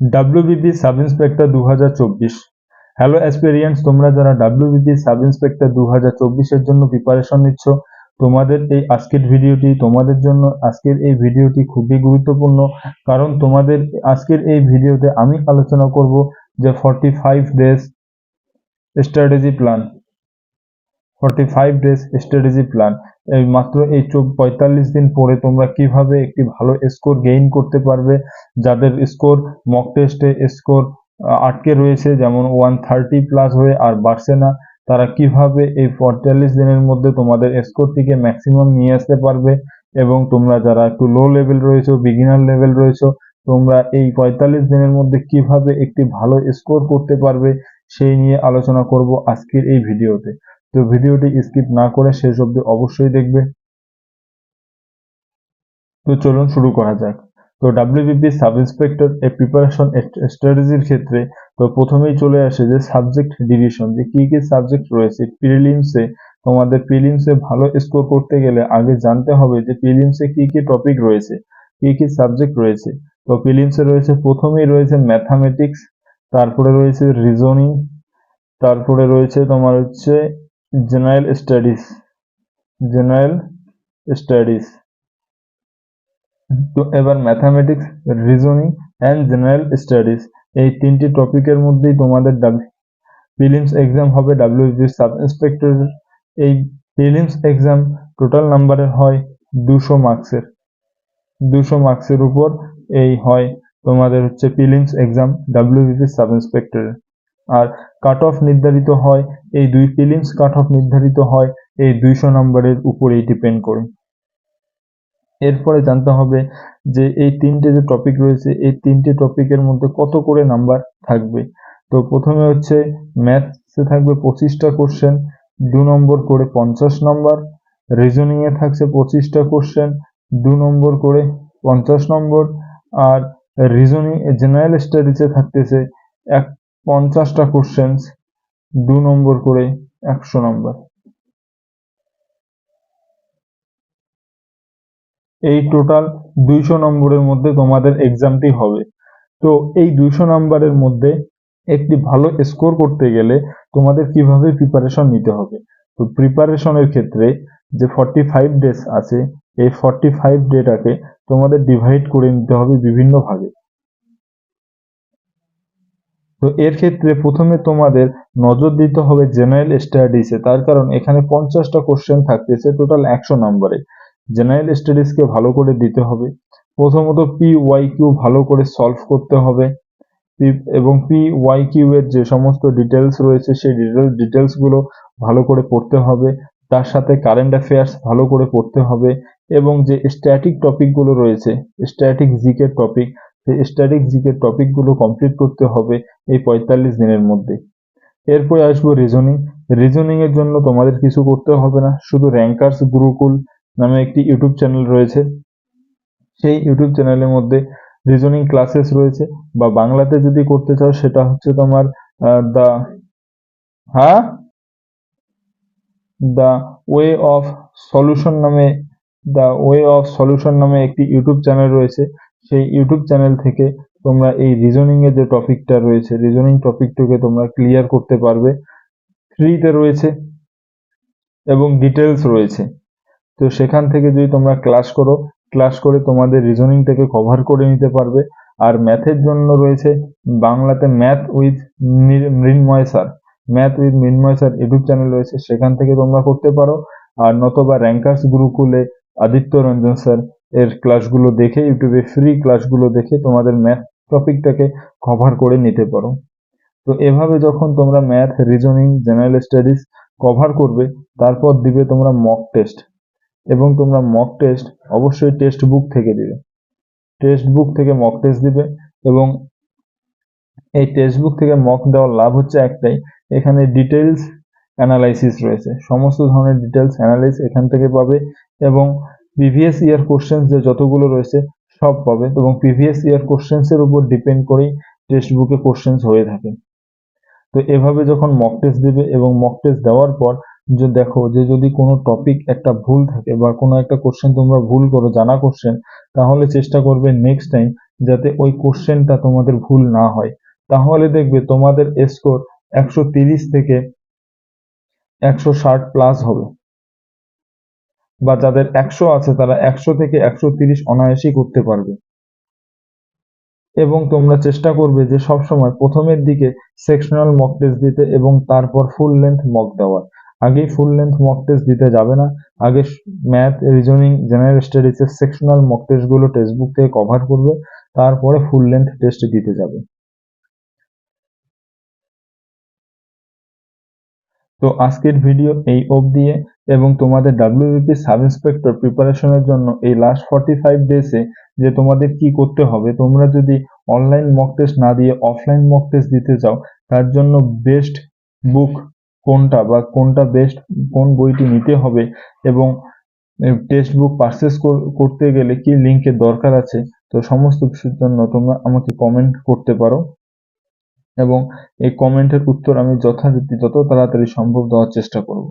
WBP sub inspector দু হাজার চব্বিশ। হ্যালো অ্যাসপেরিয়েন্টস তোমরা যারা ডাব্লিউবিপি সাব ইন্সপেক্টর দু চব্বিশের জন্য প্রিপারেশন নিচ্ছ, তোমাদের এই আজকের ভিডিওটি, তোমাদের জন্য আজকের এই ভিডিওটি খুবই গুরুত্বপূর্ণ, কারণ তোমাদের আজকের এই ভিডিওতে আমি আলোচনা করব যে forty five days strategy plan forty five days strategy plan এই মাত্র এই পঁয়তাল্লিশ দিন পরে তোমরা কীভাবে একটি ভালো স্কোর গেইন করতে পারবে? যাদের স্কোর মক টেস্টে স্কোর আটকে রয়েছে, যেমন ওয়ান থার্টি প্লাস হয়ে আর বাড়ছে না তারা কীভাবে এই পঁয়তাল্লিশ দিনের মধ্যে তোমাদের স্কোরটিকে ম্যাক্সিমাম নিয়ে আসতে পারবে? এবং তোমরা যারা একটু লো লেভেল রয়েছো বিগিনার লেভেল রয়েছো, তোমরা এই পঁয়তাল্লিশ দিনের মধ্যে কীভাবে একটি ভালো স্কোর করতে পারবে, সেই নিয়ে আলোচনা করব আজকের এই ভিডিওতে। তো ভিডিওটি স্কিপ না করে শেষ অবধি অবশ্যই দেখবে। তো চলুন শুরু করা যাক। তো ডাব্লিউবিপি সাব ইন্সপেক্টর এর প্রিপারেশন স্ট্র্যাটেজির ক্ষেত্রে তো প্রথমেই চলে আসে যে সাবজেক্ট ডিভিশন যে কি কি সাবজেক্ট রয়েছে প্রিলিমসে তোমাদের প্রিলিমসে ভালো স্কোর করতে গেলে আগে জানতে হবে যে প্রিলিমসে কি কি টপিক রয়েছে, কি কি সাবজেক্ট রয়েছে। তো প্রিলিমসে রয়েছে, প্রথমেই রয়েছে ম্যাথামেটিক্স তারপরে রয়েছে রিজনিং তারপরে রয়েছে তোমার হচ্ছে জেনারেল স্টাডিজ জেনারেল স্টাডিজ। এবার mathematics reasoning and general studies. এই তিনটি টপিকের মধ্যেই তোমাদের প্রিলিমস এক্সাম হবে ডাব্লিউবি সাব ইন্সপেক্টর এই প্রিলিমস এক্সাম টোটাল নাম্বারের হয় দুশো মার্কসের দুশো মার্কসের উপর এই হয় তোমাদের হচ্ছে প্রিলিমস এক্সাম ডাব্লিউবিপি সাব ইন্সপেক্টরের আর কাট অফ নির্ধারিত হয়। এই দুই প্রিলিমস কাট অফ নির্ধারিত হয়। এই দুইশো নম্বরের উপরেই ডিপেন্ড করে এরপরে জানতে হবে যে এই তিনটে যে টপিক রয়েছে, এই তিনটে টপিকের মধ্যে কত করে নাম্বার থাকবে? তো প্রথমে হচ্ছে ম্যাথসে থাকবে পঁচিশটা কোশ্চেন দু নম্বর করে পঞ্চাশ নম্বর রিজনিংয়ে থাকছে পঁচিশটা কোশ্চেন দু নম্বর করে পঞ্চাশ নম্বর আর রিজনিং জেনারেল স্টাডিজে থাকতেছে এক পঞ্চাশটা কোশ্চেন্স দু নম্বর করে একশো নম্বর। এই টোটাল দুইশো নম্বরের মধ্যে তোমাদের এক্সামটি হবে। তো এই দুইশো নম্বরের মধ্যে একটি ভালো স্কোর করতে গেলে তোমাদের কীভাবে প্রিপারেশন নিতে হবে? তো প্রিপারেশনের ক্ষেত্রে যে ফর্টি ফাইভ ডেজ আছে, এই ফর্টি ফাইভ ডেটাকে তোমাদের ডিভাইড করে নিতে হবে বিভিন্ন ভাগে। তো এর ক্ষেত্রে প্রথমে তোমাদের নজর দিতে হবে জেনারেল স্টাডিজে তার কারণ এখানে পঞ্চাশটা কোশ্চেন থাকতেছে টোটাল একশো নম্বরে। জেনারেল স্টাডিজকে ভালো করে দিতে হবে। প্রথমত পি ওয়াই কিউ ভালো করে সলভ করতে হবে। এবং পি ওয়াই কিউ এর যে সমস্ত ডিটেলস রয়েছে, সেই ডিটেলস ডিটেলসগুলো ভালো করে পড়তে হবে। তার সাথে কারেন্ট অ্যাফেয়ার্স ভালো করে পড়তে হবে। এবং যে স্ট্যাটিক টপিকগুলো রয়েছে স্ট্যাটিক জিকের টপিক স্ট্যাটিক জিকের টপিকগুলো কমপ্লিট করতে হবে এই পঁয়তাল্লিশ দিনের মধ্যে। এরপরে আসব রিজনিং রিজনিং এর জন্য তোমাদের কিছু করতে হবে না, শুধু র্যাঙ্কার্স গুরুকুল নামে একটি ইউটিউব চ্যানেল রয়েছে। সেই ইউটিউব চ্যানেলের মধ্যে রিজনিং ক্লাসেস রয়েছে বা বাংলাতে যদি করতে চাও সেটা হচ্ছে তোমার দা হ্যাঁ? দ্য ওয়ে অফ সলিউশন নামে দ্য ওয়ে অফ সলিউশন নামে একটি ইউটিউব চ্যানেল রয়েছে। সেই ইউটিউব চ্যানেল থেকে তোমরা এই রিজনিং এর যে টপিকটা রয়েছে রিজনিং টপিকটাকে তোমরা ক্লিয়ার করতে পারবে। ফ্রিতে রয়েছে এবং ডিটেলস রয়েছে। তো সেখান থেকে যদি তোমরা ক্লাস করো ক্লাস করে তোমাদের রিজনিংটাকে কভার করে নিতে পারবে। আর ম্যাথের জন্য রয়েছে বাংলাতে math with Mrinmoy sir math with Mrinmoy sir YouTube channel রয়েছে, সেখান থেকে তোমরা করতে পারো। আর নতবা র্যাঙ্কার্স গুরুকুলে আদিত্য রঞ্জন স্যার এর ক্লাসগুলো দেখে ইউটিউবে ফ্রি ক্লাসগুলো দেখে তোমাদের ম্যাথ টপিকটাকে কভার করে নিতে পারো। তো এভাবে যখন তোমরা math reasoning general studies cover করবে, তারপর দিবে তোমরা মক টেস্ট এবং তোমরা মক টেস্ট অবশ্যই টেক্সট বুক থেকে দিবে। টেক্সট বুক থেকে মক টেস্ট দিবে এবং এই টেক্সট বুক থেকে মক দেওয়ার লাভ হচ্ছে একটাই, এখানে ডিটেলস অ্যানালাইসিস রয়েছে। সমস্ত ধরনের ডিটেলস অ্যানালাইস এখান থেকে পাবে এবং প্রিভিয়াস ইয়ার কোশ্চেন্স যে যতগুলো রয়েছে সব পাবে এবং প্রিভিয়াস ইয়ার কোশ্চেন্সের উপর ডিপেন্ড করেই টেক্সট বুকে কোশ্চেন্স হয়ে থাকে। তো এভাবে যখন মক টেস্ট দিবে এবং মক টেস্ট দেওয়ার পর যে দেখো যে যদি কোনো টপিক একটা ভুল থাকে বা কোনো একটা কোশ্চেন তোমরা ভুল করো, জানা কোশ্চেন তাহলে চেষ্টা করবে নেক্সট টাইম যাতে ওই কোশ্চেনটা তোমাদের ভুল না হয়। তাহলে দেখবে তোমাদের স্কোর একশো থেকে একশো ষাট প্লাস হবে। বা যাদের একশো আছে তারা একশো থেকে একশো তিরিশ অনায়াসেই করতে পারবে। এবং তোমরা চেষ্টা করবে যে সব সময় প্রথমের দিকে সেকশনাল মক টেস্ট দিতে এবং তারপর ফুল লেন্থ মক দেওয়ার। আগেই ফুল লেন্থ মক টেস্ট দিতে যাবে না। আগে ম্যাথ রিজনিং জেনারেল স্টাডিজের সেকশনাল মক টেস্টগুলো টেক্সট বুক থেকে কভার করবে। তারপরে ফুল লেন্থ টেস্ট দিতে যাবে। তো আজকের ভিডিও এই অবধি এবং তোমাদের ডাব্লিউবিপি সাব ইন্সপেক্টর প্রিপারেশনের জন্য এই লাস্ট ফর্টি ফাইভ ডেজে যে তোমাদের কি করতে হবে, তোমরা যদি অনলাইন মক টেস্ট না দিয়ে অফলাইন মক টেস্ট দিতে চাও, তার জন্য বেস্ট বুক কোনটা বা কোনটা বেস্ট কোন বইটি নিতে হবে এবং টেক্সট বুক পারচেস করতে গেলে কি লিঙ্কের দরকার আছে, তো সমস্ত কিছুর জন্য তোমরা আমাকে কমেন্ট করতে পারো। এবং এই কমেন্টের উত্তর আমি যথারীতি যত তাড়াতাড়ি সম্ভব দেওয়ার চেষ্টা করব।